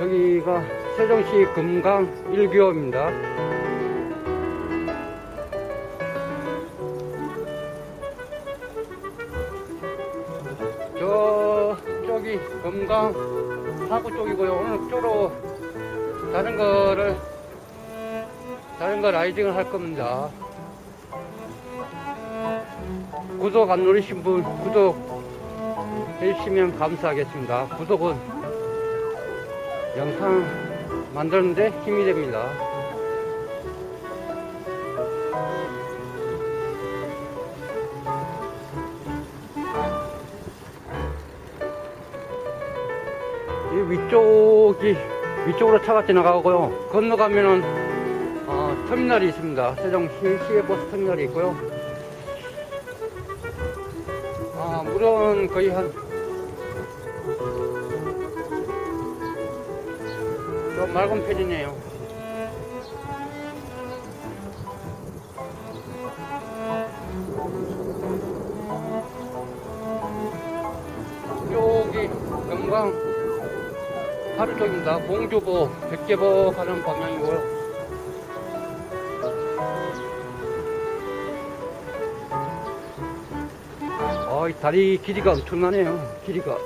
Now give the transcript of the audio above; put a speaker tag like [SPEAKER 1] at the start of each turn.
[SPEAKER 1] 여기가 세종시 금강 1교입니다. 저, 저기 금강 사구 쪽이고요. 오늘 쪽으로 자전거를, 자전거 라이딩을 할 겁니다. 구독 안 누르신 분 구독 해주시면 감사하겠습니다. 구독은 영상 만드는데 힘이 됩니다. 이 위쪽이 위쪽으로 차가 지나가고요. 건너가면은 어, 터미널이 있습니다. 세종시 시외버스 터미널이 있고요. 아, 물은 거의 한, 좀 맑은 편이네요. 여기 금강 하루 쪽입니다. 공주보, 백제보 가는 방향이고요. 아, 이 다리 길이가 엄청나네요. 길이가.